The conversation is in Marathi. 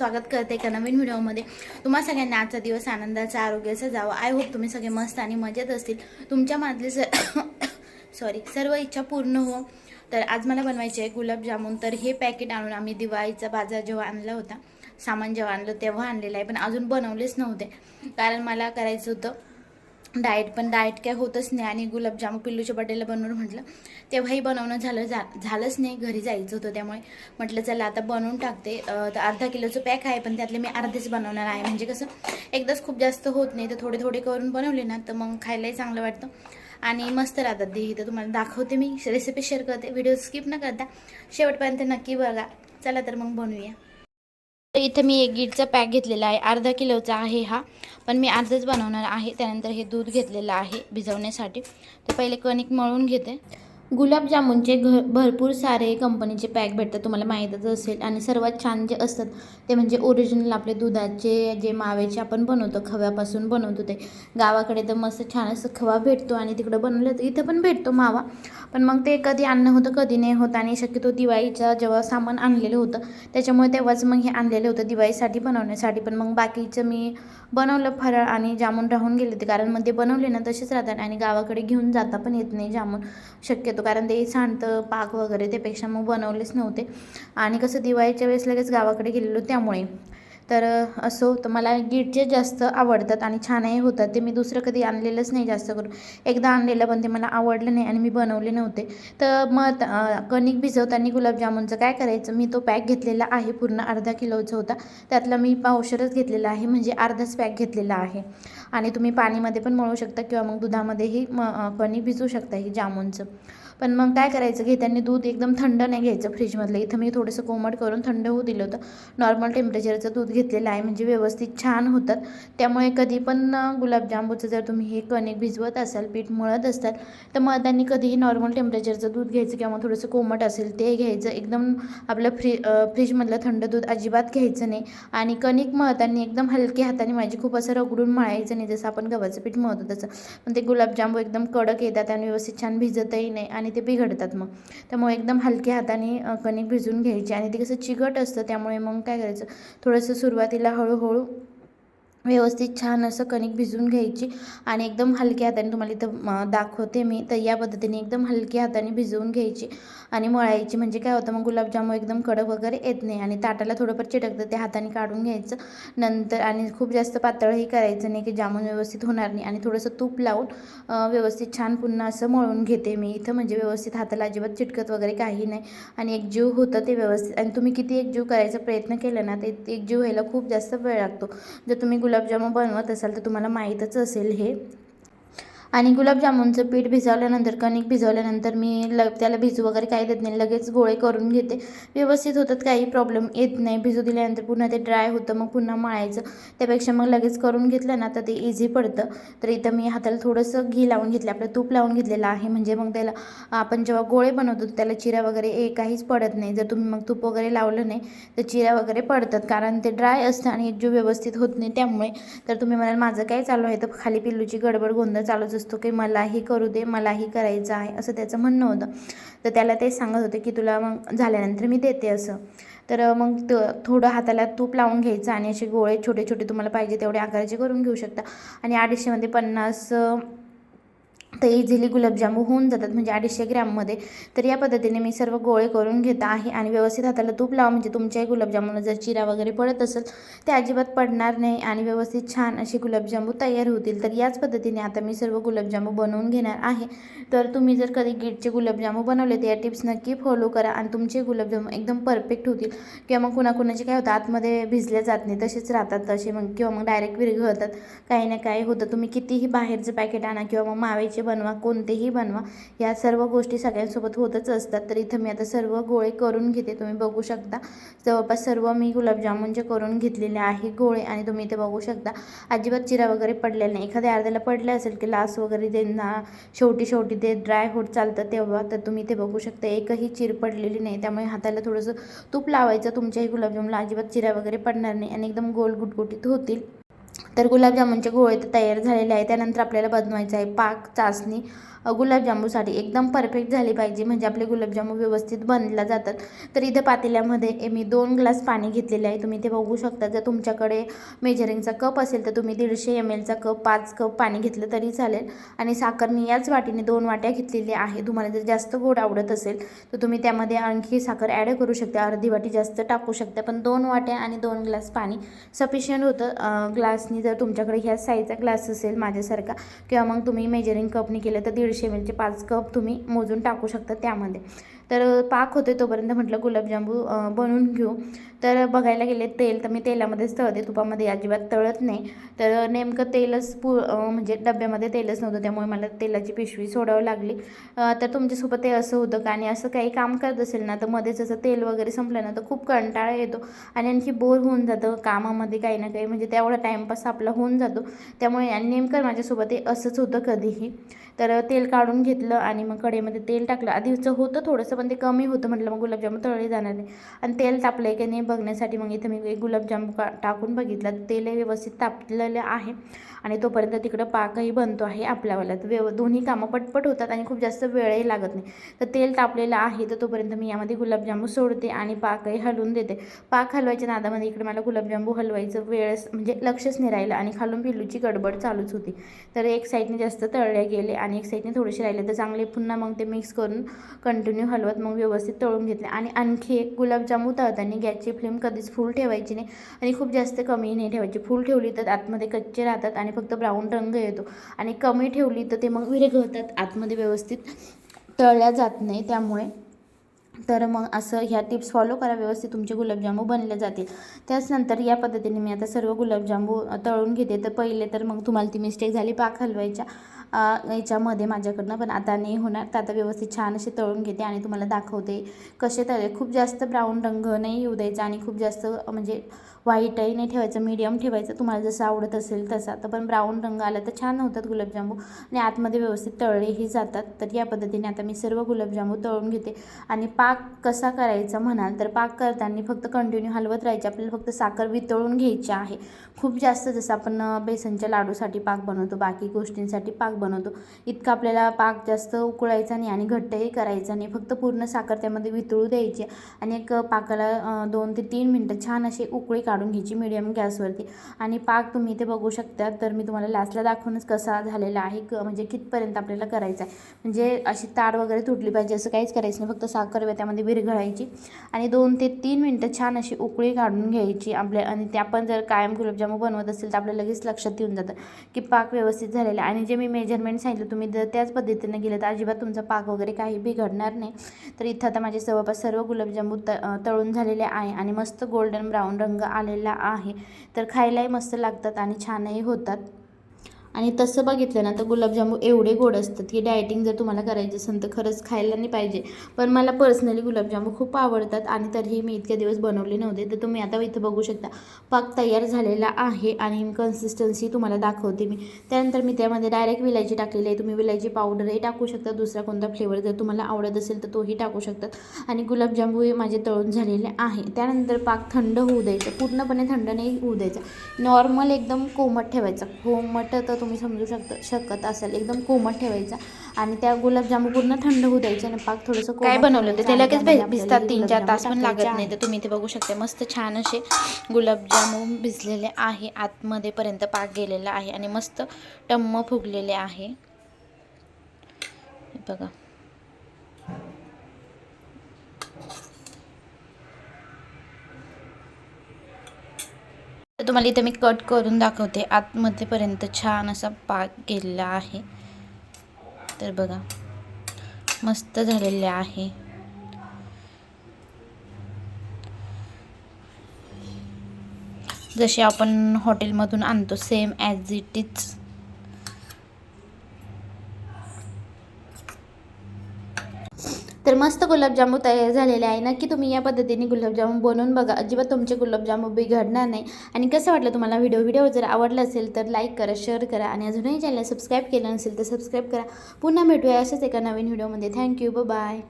स्वागत करते एका नवीन व्हिडिओमध्ये. तुम्हा सगळ्यांना आजचा दिवस आनंदाचा आरोग्याचा जावा. आय होप तुम्ही सगळे मस्त आणि मजेत असतील. तुमच्या मनातले सर सॉरी सर्व इच्छा पूर्ण हो. तर आज मला बनवायचे आहे गुलाबजामुन तर हे पॅकेट आणून आम्ही दिवाळीचा बाजार जेव्हा आणला होता सामान जेव्हा आणलं तेव्हा आणलेलं आहे. पण अजून बनवलेच नव्हते. कारण मला करायचं होतं डाएट पण डाएट काय होतच नाही. आणि गुलाबजाम पिल्लूच्या बड्डेला बनवून म्हटलं तेव्हाही बनवणं झालं जा झालंच नाही. घरी जायचं होतं त्यामुळे म्हटलं चला आता बनवून टाकते. तर अर्धा किलोचं पॅक आहे पण त्यातले मी अर्धेच बनवणार आहे. म्हणजे कसं एकदाच खूप जास्त होत नाही. तर थोडे थोडे करून बनवले ना तर मग खायलाही चांगलं वाटतं. आणि मस्त राहतात ते. तर तुम्हाला दाखवते मी. रेसिपी शेअर करते. व्हिडिओ स्किप न करता शेवटपर्यंत नक्की बघा. चला तर मग बनवूया. तर इथं मी एक गीटचा पॅक घेतलेला आहे. अर्धा किलोचा आहे हा. पण मी अर्धच बनवणार आहे. त्यानंतर हे दूध घेतलेलं आहे भिजवण्यासाठी. तर पहिले कणिक मळून घेते. गुलाबजामुनचे घ भरपूर सारे कंपनीचे पॅक भेटतात तुम्हाला माहीतच असेल. आणि सर्वात छान जे असतात ते म्हणजे ओरिजिनल आपले दुधाचे जे मावेचे आपण बनवतो खव्यापासून बनवतो ते. गावाकडे तर मस्त छान असं खवा भेटतो आणि तिकडं बनवलं तर इथं पण भेटतो मावा. पण मग ते कधी आणणं होतं कधी नाही होत आणि शक्यतो दिवाळीचं जेव्हा सामान आणलेलं होतं त्याच्यामुळे तेव्हाच मग हे आणलेलं होतं दिवाळीसाठी बनवण्यासाठी. पण मग बाकीचं मी बनवलं फराळ आणि जामून राहून गेले होते. कारण मग ते बनवले ना तसेच राहतात आणि गावाकडे घेऊन जाता पण येत नाही जामून शक्यतो. कारण ते सांडतं पाक वगैरे त्यापेक्षा मग बनवलेच नव्हते. आणि कसं दिवाळीच्या वेळेस लगेच गावाकडे गेलेलो त्यामुळे. तर असो तर मला गिटचे जास्त आवडतात आणि छानही होतात ते मी दुसरं कधी आणलेलंच नाही जास्त करून. एकदा आणलेलं पण ते मला आवडलं नाही आणि मी बनवले नव्हते. तर मग कणिक भिजवताना गुलाबजामुनचं काय करायचं? मी तो पॅक घेतलेला आहे. पूर्ण अर्धा किलोचा होता. त्यातला मी पावशरच घेतलेला आहे. म्हणजे अर्धाच पॅक घेतलेला आहे. आणि तुम्ही पाणीमध्ये पण मळू शकता किंवा मग दुधामध्येही म कणिक भिजवू शकता ही जामुनचं. पण मग काय करायचं? घेताना दूध एकदम थंड नाही घ्यायचं फ्रीजमधलं. इथं मी थोडंसं कोमट करून थंड होऊ दिलं होतं. नॉर्मल टेम्परेचरचं दूध घेतलेलं आहे. म्हणजे व्यवस्थित छान होतात त्यामुळे कधी पण गुलाबजामुचं जर तुम्ही हे कणिक भिजवत असाल पीठ मळत असाल तर मळताना कधीही नॉर्मल टेम्परेचरचं दूध घ्यायचं किंवा मग थोडंसं कोमट असेल ते घ्यायचं. एकदम आपलं फ्री फ्रीजमधलं थंड दूध अजिबात घ्यायचं नाही. आणि कणिक मळताना एकदम हलक्या हाताने माझी खूप असं रगडून मळायचं नाही. जसं आपण गव्हाचं पीठ मळतो तसं. पण ते गुलाबजामू एकदम कडक येतात आणि व्यवस्थित छान भिजतही नाही. आणि ते बिघडतात मग. त्यामुळे एकदम हलक्या हाताने कणिक भिजून घ्यायची. आणि ते कसं चिकट असतं त्यामुळे मग काय करायचं? थोडंसं सुरुवातीला हळूहळू व्यवस्थित छान असं कणिक भिजवून घ्यायची आणि एकदम हलक्या हाताने तुम्हाला इथं दाखवते मी. तर या पद्धतीने एकदम हलक्या हाताने भिजवून घ्यायची आणि मळायची. म्हणजे काय होतं मग गुलाबजामून एकदम कडक वगैरे येत नाही आणि ताटाला थोडंफार चिटकतं ते हाताने काढून घ्यायचं. नंतर आणि खूप जास्त पातळही करायचं नाही की जामून व्यवस्थित होणार नाही. आणि थोडंसं तूप लावून व्यवस्थित छान पुन्हा असं मळून घेते मी इथं. म्हणजे व्यवस्थित हाताला अजिबात चिटकत वगैरे काही नाही. आणि एकजीव होतं ते व्यवस्थित. आणि तुम्ही किती एकजीव करायचा प्रयत्न केला ना ते एकजीव व्हायला खूप जास्त वेळ लागतो. जर तुम्ही गुलाबजामून बनवत असाल तर तुम्हाला माहीतच असेल हे. आणि गुलाबजामुनचं पीठ भिजवल्यानंतर कणिक भिजवल्यानंतर मी ल त्याला भिजू वगैरे काही देत नाही. लगेच गोळे करून घेते. व्यवस्थित होतात काही प्रॉब्लेम येत नाही. भिजू दिल्यानंतर पुन्हा ते ड्राय होतं मग पुन्हा मळायचं. त्यापेक्षा मग लगेच करून घेतलं ना तर ते इझी पडतं. तर इथं मी हाताला थोडंसं घी लावून घेतलं. आपलं तूप लावून घेतलेलं आहे. म्हणजे मग त्याला आपण जेव्हा गोळे बनवतो त्याला चिरा वगैरे ए काहीच पडत नाही. जर तुम्ही मग तूप वगैरे लावलं नाही तर चिरा वगैरे पडतात. कारण ते ड्राय असतं आणि एकजीव व्यवस्थित होत नाही त्यामुळे. तर तुम्ही म्हणाल माझं काय चालू आहे? तर खाली पिल्लूची गडबड गोंधळ चालूच असतो की मलाही करू दे मलाही करायचं आहे असं त्याचं म्हणणं होतं. तर त्याला तेच सांगत होते की तुला मग झाल्यानंतर मी देते असं. तर मग त थोडं हाताला तूप लावून घ्यायचं आणि असे गोळे छोटे छोटे तुम्हाला पाहिजे तेवढे आकाराचे करून घेऊ शकता. आणि अडीचशेमध्ये पन्नास तर इझिली गुलाबजामू होऊन जातात म्हणजे अडीचशे ग्रॅममध्ये तर या पद्धतीने मी सर्व गोळे करून घेत आहे आणि व्यवस्थित हाताला तूप लावा म्हणजे तुमच्याही गुलाबजामुनला जर चिरा वगैरे पडत असेल ते अजिबात पडणार नाही आणि व्यवस्थित छान असे गुलाबजामू तयार होतील. तर याच पद्धतीने आता मी सर्व गुलाबजामू बनवून घेणार आहे. तर तुम्ही जर कधी गिटचे गुलाबजामू बनवले तर या टिप्स नक्की फॉलो करा आणि तुमचे गुलाबजामू एकदम परफेक्ट होतील. किंवा मग कुणाकुणाचे काय होतं आतमध्ये भिजले जात नाही तसेच राहतात तसे मग किंवा मग डायरेक्ट विरघळतात. काही ना काही होतं तुम्ही कितीही बाहेरचं पॅकेट आणा किंवा मग मावेचे बनवा कोणतेही बनवा या सर्व गोष्टी सगळ्यांसोबत होतच असतात. तर इथं मी आता सर्व गोळे करून घेते. तुम्ही बघू शकता. जवळपास सर्व मी गुलाबजामुनचे करून घेतलेले आहे गोळे आणि तुम्ही इथे बघू शकता. अजिबात चिरा वगैरे पडलेला नाही. एखाद्या अर्ध्याला पडले असेल की लास वगैरे त्यांना शेवटी शेवटी ते ड्राय होत चालतं तेव्हा तर तुम्ही इथे बघू शकता. एकही चिर पडलेली नाही. त्यामुळे हाताला थोडंसं तूप लावायचं. तुमच्याही गुलाबजामला अजिबात चिरा वगैरे पडणार नाही आणि एकदम गोल गुटगुटीत होतील. तर गुलाबजामुनचे गोळे तर तयार झालेले आहे. त्यानंतर आपल्याला बनवायचं आहे पाक चाचणी गुलाबजामुसाठी एकदम परफेक्ट झाली पाहिजे. म्हणजे आपले गुलाबजामू व्यवस्थित बनला जातात. तर इथे पातेल्यामध्ये मी दोन ग्लास पाणी घेतलेले आहे. तुम्ही ते बघू शकता. जर तुमच्याकडे मेजरिंगचा कप असेल तर तुम्ही दीडशे एम एलचा कप पाच कप पाणी घेतलं तरी चालेल. आणि साखर मी याच वाटीने दोन वाट्या घेतलेली आहे. तुम्हाला जर जास्त गोड आवडत असेल तर तुम्ही त्यामध्ये आणखी साखर ॲड करू शकता. अर्धी वाटी जास्त टाकू शकता. पण दोन वाट्या आणि दोन ग्लास पाणी सफिशियंट होतं. ग्लासनी जर तुमच्याकडे ह्या साईजचा ग्लास असेल माझ्यासारखा किंवा मग तुम्ही मेजरिंग कपनी केलं तर दीड दीडशे पाच कप तुम्ही मोजून टाकू शकता त्यामध्ये. तर पाक होते तोपर्यंत म्हटलं गुलाबजामू बनवून घेऊ. तर बघायला गेले तेल तर मी तेलामध्येच तळते. तुपामध्ये अजिबात तळत नाही. तर नेमकं तेलच पु म्हणजे डब्यामध्ये तेलच नव्हतं त्यामुळे मला तेलाची पिशवी सोडावी लागली. तर तुमच्यासोबत ते असं होतं का? आणि असं काही काम करत असेल ना तर मध्येच असं तेल वगैरे संपलं ना तर खूप कंटाळा येतो. आणि आणखी बोर होऊन जातं कामामध्ये काही ना काही म्हणजे तेवढा टाईमपास आपला होऊन जातो. त्यामुळे आणि नेमकं माझ्यासोबत ते असंच होतं कधीही. तर तेल काढून घेतलं आणि मग कढईमध्ये तेल टाकलं. आधीचं होतं थोडंसं पण ते कमी होतं म्हटलं मग गुलाबजामुन तळले जाणार नाही. आणि तेल तापलं आहे की नाही बघण्यासाठी मग इथं मी एक गुलाबजाम का टाकून बघितलं. तर व्यवस्थित तापलेलं आहे आणि तोपर्यंत तिकडं पाकही बनतो आहे आपल्यावाला. तर व्यव दोन्ही कामं पटपट होतात आणि खूप जास्त वेळही लागत नाही. तर तेल तापलेलं आहे तर तोपर्यंत मी यामध्ये गुलाबजामू सोडते आणि पाकही हलवून देते. पाक हलवायच्या नादामध्ये इकडे मला गुलाबजामू हलवायचं वेळच म्हणजे लक्षच नाही राहिलं आणि खालून पिल्लूची गडबड चालूच होती. तर एक साईडने जास्त तळले गेले आणि एक साईडने थोडेसे राहिले. तर चांगले पुन्हा मग ते मिक्स करून कंटिन्यू हलवत मग व्यवस्थित तळून घेतले. आणि आणखी एक गुलाबजामू तळताना गॅसची फ्लेम कधीच फुल ठेवायची नाही आणि खूप जास्त कमी नाही ठेवायची. फुल ठेवली तर आतमध्ये कच्चे राहतात आणि फक्त ब्राऊन रंग येतो. आणि कमी ठेवली तर ते मग विरघळतात आतमध्ये व्यवस्थित तळल्या जात नाही त्यामुळे. तर मग असं ह्या टिप्स फॉलो करा व्यवस्थित तुमचे गुलाबजामू बनले जातील. त्याचनंतर या पद्धतीने मी आता सर्व गुलाबजामू तळून घेते. तर पहिले तर मग तुम्हाला ती मिस्टेक झाली पाक हलवायच्या. याच्यामध्ये माझ्याकडनं पण आता नाही होणार. तर आता व्यवस्थित छान असे तळून घेते आणि तुम्हाला दाखवते कसे तळे. खूप जास्त ब्राऊन रंग नाही येऊ द्यायचा आणि खूप जास्त म्हणजे व्हाईटही नाही ठेवायचं मीडियम ठेवायचं. तुम्हाला जसं आवडत असेल तसा. तर पण ब्राऊन रंग आला तर छान होतात गुलाबजामू आणि आतमध्ये व्यवस्थित तळलेही जातात. तर या पद्धतीने आता मी सर्व गुलाबजामू तळून घेते. आणि पाक कसा करायचा म्हणाल तर पाक करताना फक्त कंटिन्यू हलवत राहायचे. आपल्याला फक्त साखर वितळून घ्यायची आहे. खूप जास्त जसं आपण बेसनच्या लाडूसाठी पाक बनवतो बाकी गोष्टींसाठी पाक बनवतो. इतकं आपल्याला पाक जास्त उकळायचा नाही आणि घट्टही करायचा नाही. फक्त पूर्ण साखर त्यामध्ये वितळू द्यायची आणि एक पाकाला दोन ते तीन मिनटं छान अशी उकळी काढून घ्यायची मिडियम गॅसवरती. आणि पाक तुम्ही इथे बघू शकता. तर मी तुम्हाला लास्टला दाखवूनच कसा झालेला आहे क म्हणजे कितपर्यंत आपल्याला करायचा आहे. म्हणजे अशी तार वगैरे तुटली पाहिजे असं काहीच करायचं नाही. फक्त साखर त्यामध्ये विरघळायची. आणि दोन ते तीन मिनटं छान अशी उकळी काढून घ्यायची आपल्या आणि ते आपण जर कायम गुलाबजामू बनवत असेल तर आपल्याला लगेच लक्षात येऊन जातं की पाक व्यवस्थित झालेला आहे. आणि जे मी मेजरमेंट सांगितलं तुम्ही जर त्याच पद्धतीनं गेलं तर अजिबात तुमचा पाक वगैरे काही बिघडणार नाही. तर इथं आता माझे जवळपास सर्व गुलाबजामू त तळून झालेले आहे आणि मस्त गोल्डन ब्राऊन रंग आलेला आहे. तर खायलाही मस्त लागतात आणि छानही होतात. आणि तसं बघितलं ना तर गुलाबजामू एवढे गोड असतात की डायटिंग जर तुम्हाला करायची असेल तर खरंच खायला नाही पाहिजे. पण मला पर्सनली गुलाबजामू खूप आवडतात आणि तरीही मी इतके दिवस बनवले नव्हते तर तुम्ही आता इथं बघू शकता. पाक तयार झालेला आहे आणि कन्सिस्टन्सी तुम्हाला दाखवते मी. त्यानंतर मी त्यामध्ये डायरेक्ट विलायची टाकलेली आहे. तुम्ही विलायची पावडरही टाकू शकता दुसरा कोणता फ्लेवर जर तुम्हाला आवडत असेल तर तोही टाकू शकतात. आणि गुलाबजामू हे माझे तळून झालेले आहे. त्यानंतर पाक थंड होऊ द्यायचं पूर्णपणे थंड नाही होऊ द्यायचा. नॉर्मल एकदम कोमट ठेवायचा. कोमट तर तुम्ही समजू शकता शकत असाल. एकदम कोमट ठेवायचा. आणि त्या गुलाबजामू पूर्ण थंड होऊ द्यायचे आणि पाक थोडंसं काय बनवलं ते. लगेच भिजतात तीन चार तास पण लागत नाही तर तुम्ही ते बघू शकता. मस्त छान असे गुलाबजामुन भिजलेले आहे. आतमध्ये पर्यंत पाक गेलेला आहे आणि मस्त टम्म फुगलेले आहे. बघा. तर तुम्हाला इथे मी कट करून दाखवते. आतमध्येपर्यंत छान असा पाक गेलेला आहे. तर बघा मस्त झालेले आहे. जसे आपण हॉटेलमधून आणतो सेम ॲज इट इज तर मस्त गुलाबजामू तयार झालेले आहे नक्की तुम्ही या पद्धतीने गुलाबजामून बनवून बघा. अजिबात तुमचे गुलाबजामू बिघडणार नाही. आणि कसं वाटलं तुम्हाला व्हिडिओ? व्हिडिओ जर आवडला असेल तर लाईक करा शेअर करा आणि अजूनही चॅनल सबस्क्राईब केलं नसेल तर सबस्क्राईब करा. पुन्हा भेटूया अशाच एका नवीन व्हिडिओमध्ये. Thank you bye